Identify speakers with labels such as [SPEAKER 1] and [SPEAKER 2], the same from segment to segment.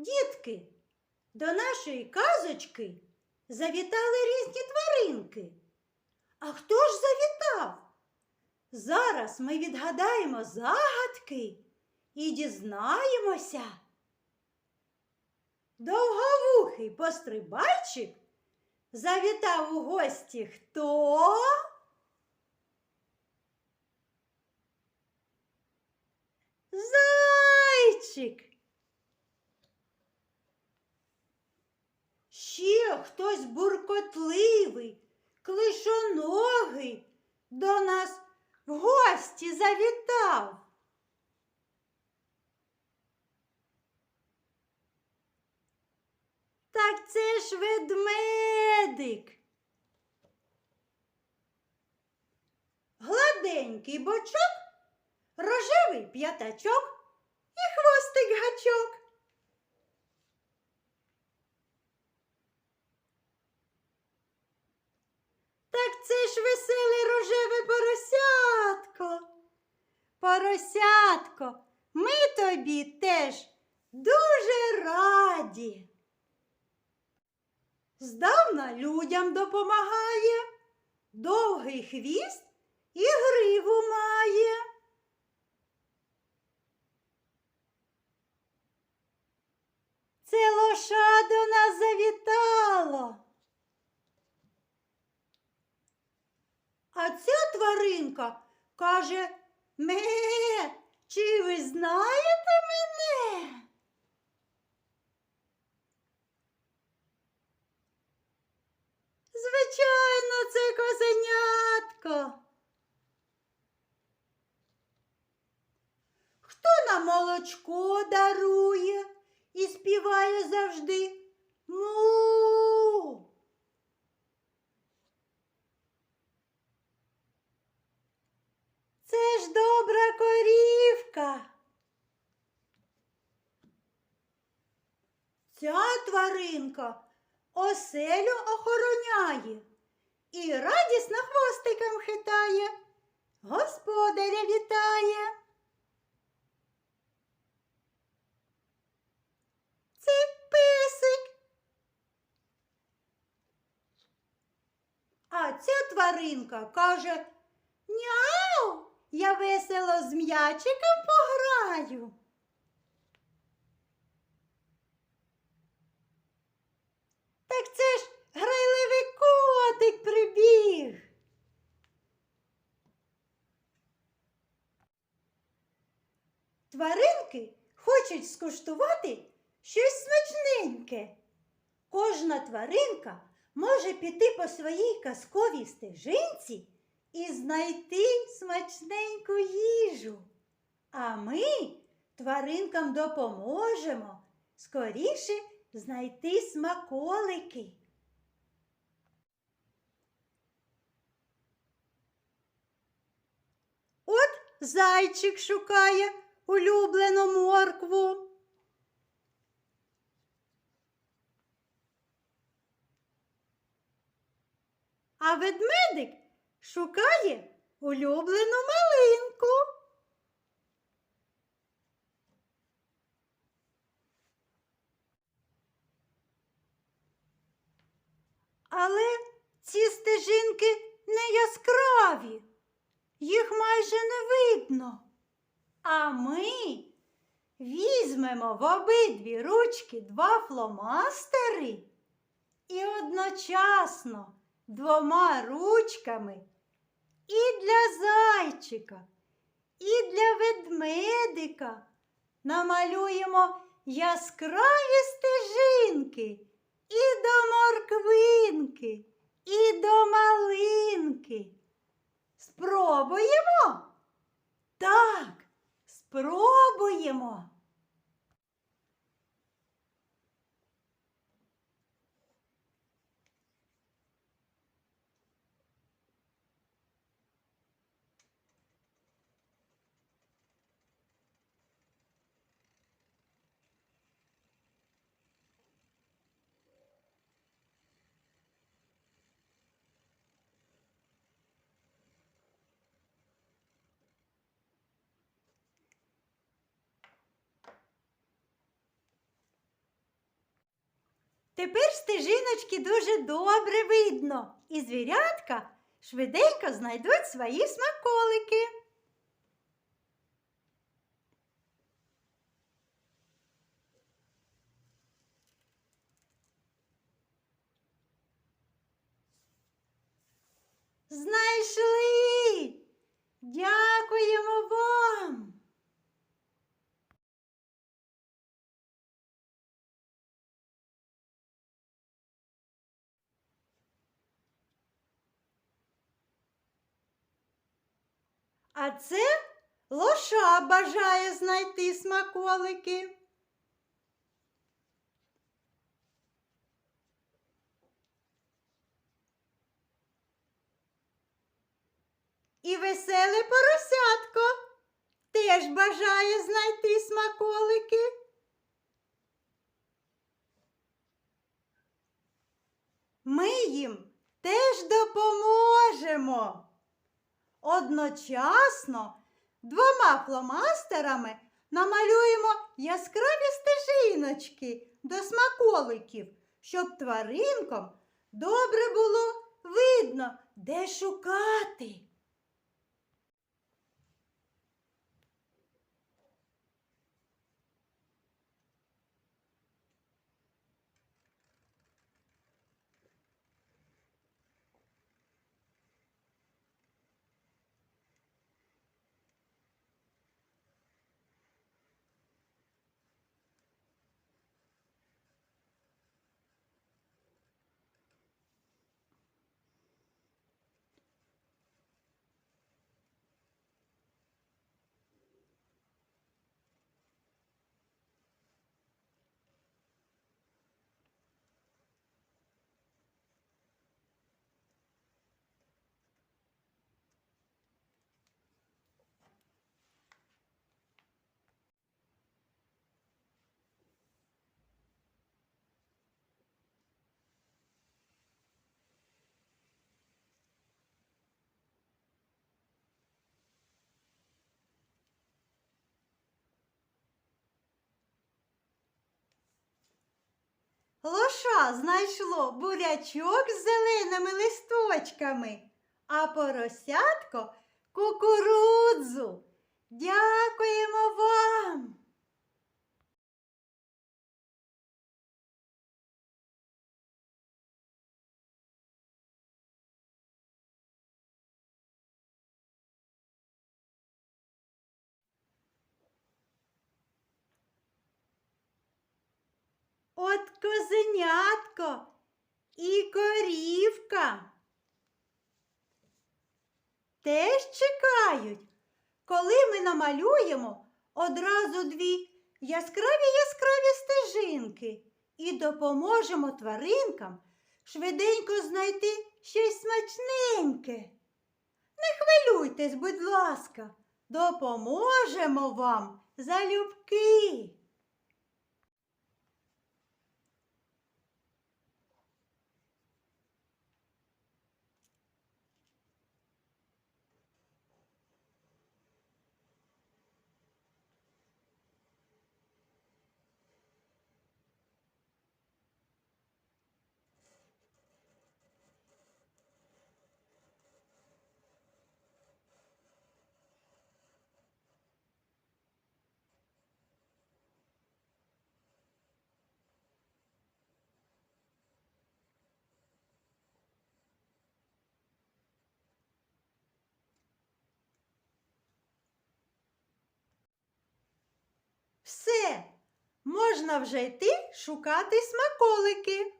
[SPEAKER 1] Дітки, до нашої казочки завітали різні тваринки. А хто ж завітав? Зараз ми відгадаємо загадки і дізнаємося. Довговухий пострибайчик завітав у гості хто? Зайчик. Ще хтось буркотливий, клишоногий до нас в гості завітав. Так це ж ведмедик. Гладенький бочок, рожевий п'ятачок і хвостик гачок. Так це ж веселе рожеве поросятко. Поросятко, ми тобі теж дуже раді. Здавна людям допомагає, довгий хвіст і гриву має. Це лоша до нас завітало. А ця тваринка каже Ме, чи ви знаєте мене? Звичайно, це козенятко. Хто нам молочко дарує і співає завжди му? Це ж добра корівка. Ця тваринка оселю охороняє і радісно хвостиком хитає, господаря вітає. Це песик. А ця тваринка каже Няу, я весело з м'ячиком пограю. Так це ж грайливий котик прибіг. Тваринки хочуть скуштувати щось смачненьке. Кожна тваринка може піти по своїй казковій стежинці і знайти смачненьку їжу. А ми тваринкам допоможемо скоріше знайти смаколики. От зайчик шукає улюблену моркву. А ведмедик шукає улюблену малинку. Але ці стежинки не яскраві, їх майже не видно. А ми візьмемо в обидві ручки два фломастери і одночасно двома ручками і для зайчика, і для ведмедика намалюємо яскраві стежинки і до морквинки, і до малинки. Спробуємо? Так, спробуємо. Тепер стежиночки дуже добре видно, і звірятка швиденько знайдуть свої смаколики. Знайшли! Дякуємо вам! А це лоша бажає знайти смаколики. І веселе поросятко теж бажає знайти смаколики. Ми їм теж допоможемо. Одночасно двома фломастерами намалюємо яскраві стежиночки до смаколиків, щоб тваринкам добре було видно, де шукати. Знайшло бурячок з зеленими листочками, а поросятко кукурудзу. Дякуємо вам. Козенятко і корівка. Теж чекають, коли ми намалюємо одразу дві яскраві яскраві стежинки і допоможемо тваринкам швиденько знайти щось смачненьке. Не хвилюйтесь, будь ласка, допоможемо вам залюбки. Все, можна вже йти шукати смаколики.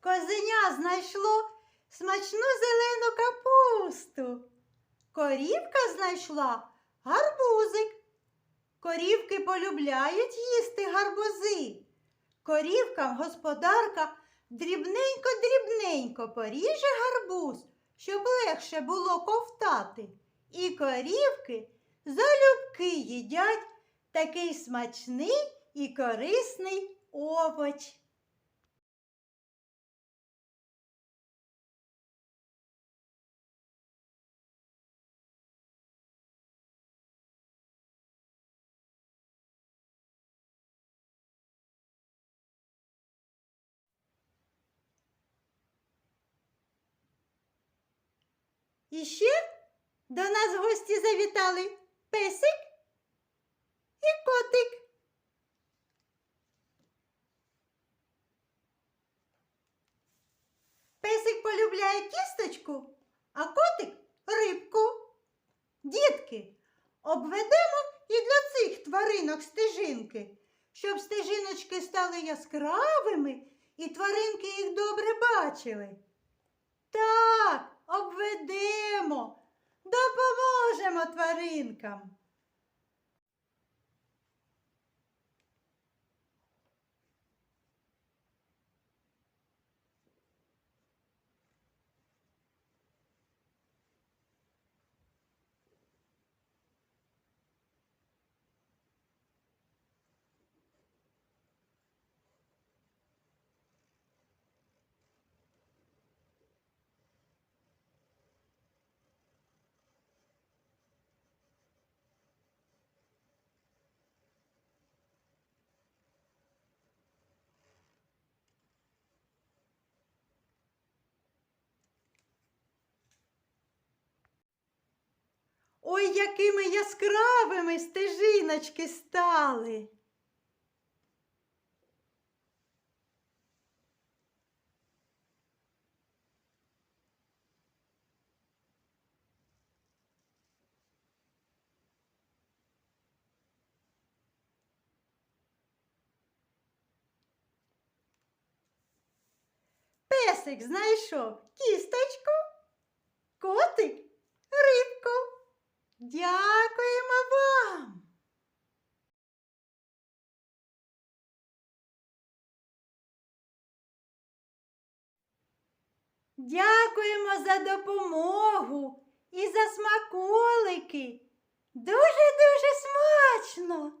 [SPEAKER 1] Козеня знайшло смачну зелену капусту. Корівка знайшла гарбузик. Корівки полюбляють їсти гарбузи. Корівкам господарка дрібненько-дрібненько поріже гарбуз, щоб легше було ковтати. І корівки залюбки їдять такий смачний і корисний овоч. І ще до нас гості завітали песик і котик. Песик полюбляє кісточку, а котик рибку. Дітки, обведемо і для цих тваринок стежинки, щоб стежиночки стали яскравими і тваринки їх добре бачили. Так, обведемо, допоможемо тваринкам. Ой, якими яскравими стежиночки стали. Песик знайшов кісточку, котик рибку. Дякуємо вам. Дякуємо за допомогу і за смаколики. Дуже-дуже смачно.